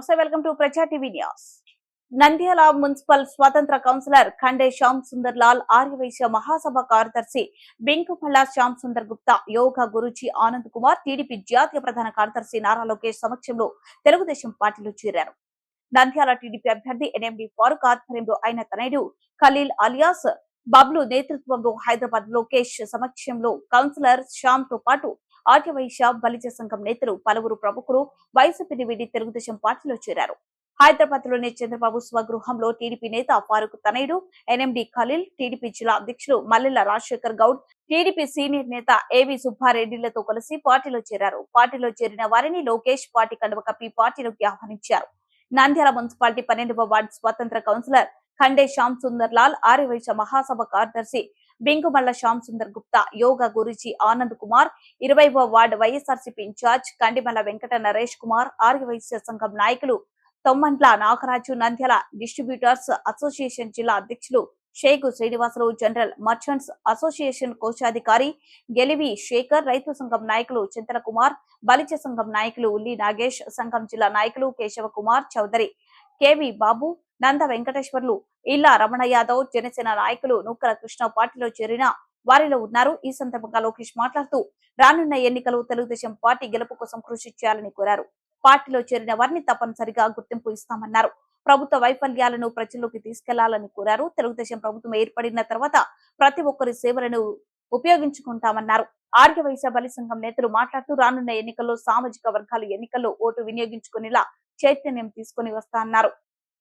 నమస్తే welcome to Praja TV news. Nandyal municipal స్వతంత్ర councillor Khande Shyam Sundar Lal Aryavysya Mahasabha కార్యదర్శి బింకుపల్ల శ్యామ్ సుందర్ గుప్తా యోగా గురుజీ ఆనంద్ కుమార్ టీడీపీ జాతీయ ప్రధాన కార్యదర్శి నారా లోకేష్ సమక్షంలో తెలుగుదేశం పార్టీలో చేరారు. నంద్యాల టీడీపీ అభ్యర్థి ఎన్ఎండి ఫారూక్ ఆధ్వర్యంలో ఆయన తనయుడు ఖలీల్ అలియాస్ బబ్లు నేతృత్వంలో హైదరాబాద్ లోకేష్ సమక్షంలో కౌన్సిలర్ శ్యామ్తో పాటు ఆర్యవైశ్య బలిజ సంఘం నేతలు పలువురు ప్రముఖులు వైసీపీని వీడి తెలుగుదేశం పార్టీలో చేరారు. హైదరాబాద్లోని చంద్రబాబు స్వగృహంలో టీడీపీ నేత ఫారూక్ తనయుడు ఎన్ఎండి ఖలీల్ టీడీపీ జిల్లా అధ్యక్షులు మల్లెల రాజశేఖర్ గౌడ్ టీడీపీ సీనియర్ నేత ఏవి సుబ్బారెడ్డిలతో కలిసి పార్టీలో చేరారు. పార్టీలో చేరిన వారిని లోకేష్ పార్టీ కండువ కప్పి పార్టీలోకి ఆహ్వానించారు. నంద్యాల మున్సిపాలిటీ పన్నెండవ వార్డు స్వతంత్ర కౌన్సిలర్ ఖండే శ్యామ్ సుందర్ లాల్ ఆర్యవైశ్య మహాసభ కార్యదర్శి బెంగుమల్ల శ్యామ్ సుందర్ గుప్తా యోగా గురుజీ ఆనంద్ కుమార్ ఇరవైవ ward YSRCP incharge Kandimalla Venkata Naresh Kumar Aryavysya సంఘం నాయకులు తొమ్మంట్ల నాగరాజు నంద్యాల డిస్ట్రిబ్యూటర్స్ అసోసియేషన్ జిల్లా అధ్యక్షులు Sheikh Srinivasulu general merchants association కోశాధికారి గెలివి శేఖర్ రైతు సంఘం నాయకులు చింతల కుమార్ బలిజ సంఘం నాయకులు ఉల్లి నాగేష్ సంఘం జిల్లా నాయకులు కేశవ కుమార్ చౌదరి కేవి బాబు నంద వెంకటేశ్వర్లు ఇల్లా రమణ యాదవ్ జనసేన నాయకులు నూకల కృష్ణ పార్టీలో చేరిన వారిలో ఉన్నారు. ఈ సందర్భంగా లోకేష్ మాట్లాడుతూ రానున్న ఎన్నికలు తెలుగుదేశం పార్టీ గెలుపు కోసం కృషి చేయాలని కోరారు. పార్టీలో చేరిన వారిని తప్పనిసరిగా గుర్తింపు ఇస్తామన్నారు. ప్రభుత్వ వైఫల్యాలను ప్రజల్లోకి తీసుకెళ్ళాలని కోరారు. తెలుగుదేశం ప్రభుత్వం ఏర్పడిన తర్వాత ప్రతి ఒక్కరి సేవలను ఉపయోగించుకుంటామన్నారు. ఆర్యవైశ్య బలి సంఘం నేతలు మాట్లాడుతూ రానున్న ఎన్నికల్లో సామాజిక వర్గాలు ఎన్నికల్లో ఓటు వినియోగించుకునేలా చైతన్యం తీసుకుని వస్తా అన్నారు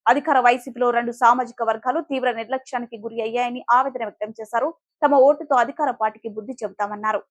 అధికార వైసీపీలో రెండు సామాజిక వర్గాలు తీవ్ర నిర్లక్ష్యానికి గురి అయ్యాయని ఆవేదన వ్యక్తం చేశారు. తమ ఓటుతో అధికార పార్టీకి బుద్ధి చెబుతామన్నారు.